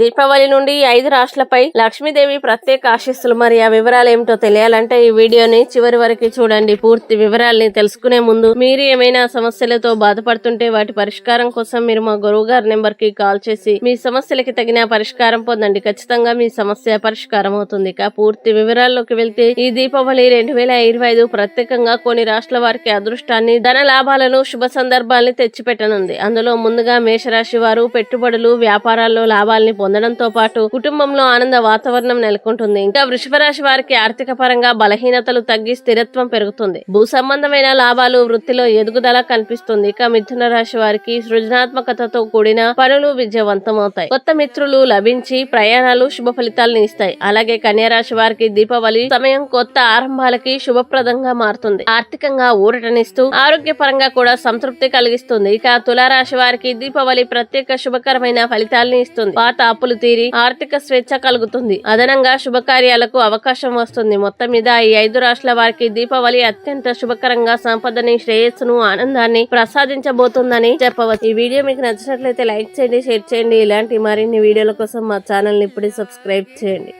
దీపావళి నుండి ఈ ఐదు రాష్ట్రాలపై లక్ష్మీదేవి ప్రత్యేక ఆశీస్సులు. మరి ఆ వివరాలు ఏమిటో తెలియాలంటే ఈ వీడియోని చివరి వరకు చూడండి. పూర్తి వివరాల్ని తెలుసుకునే ముందు మీరు ఏమైనా సమస్యలతో బాధపడుతుంటే వాటి పరిష్కారం కోసం మీరు మా గురువు గారి నెంబర్కి కాల్ చేసి మీ సమస్యలకి తగిన పరిష్కారం పొందండి. ఖచ్చితంగా మీ సమస్య పరిష్కారం అవుతుంది. ఇక పూర్తి వివరాల్లోకి వెళ్తే ఈ దీపావళి రెండు వేల ఇరవై ఐదు ప్రత్యేకంగా కొన్ని రాష్ట్రాల వారికి అదృష్టాన్ని ధన లాభాలను శుభ సందర్భాల్ని తెచ్చిపెట్టనుంది. అందులో ముందుగా మేషరాశి వారు పెట్టుబడులు వ్యాపారాల్లో లాభాల్ని పొందడంతో పాటు కుటుంబంలో ఆనంద వాతావరణం నెలకొంటుంది. ఇంకా వృషభ రాశి వారికి ఆర్థిక పరంగా బలహీనతలు తగ్గి స్థిరత్వం పెరుగుతుంది. భూ సంబంధమైన లాభాలు వృత్తిలో ఎదుగుదల కనిపిస్తుంది. ఇక మిథున రాశి వారికి సృజనాత్మకతతో కూడిన పనులు విజయవంతమవుతాయి. కొత్త మిత్రులు లభించి ప్రయాణాలు శుభ ఫలితాలను ఇస్తాయి. అలాగే కన్యా రాశి వారికి దీపావళి సమయం కొత్త ఆరంభాలకి శుభప్రదంగా మారుతుంది. ఆర్థికంగా ఊరటనిస్తూ ఆరోగ్యపరంగా కూడా సంతృప్తి కలిగిస్తుంది. ఇక తులారాశి వారికి దీపావళి ప్రత్యేక శుభకరమైన ఫలితాలను ఇస్తుంది. పాత అప్పులు తీరి ఆర్థిక స్వేచ్ఛ కలుగుతుంది. అదనంగా శుభకార్యాలకు అవకాశం వస్తుంది. మొత్తం మీద ఈ ఐదు రాష్ట్రాల వారికి దీపావళి అత్యంత శుభకరంగా సంపదని శ్రేయస్సును ఆనందాన్ని ప్రసాదించబోతుందని చెప్పవచ్చు. ఈ వీడియో మీకు నచ్చినట్లయితే లైక్ చేయండి షేర్ చేయండి. ఇలాంటి మరిన్ని వీడియోల కోసం మా ఛానల్ని ఇప్పుడే సబ్స్క్రైబ్ చేయండి.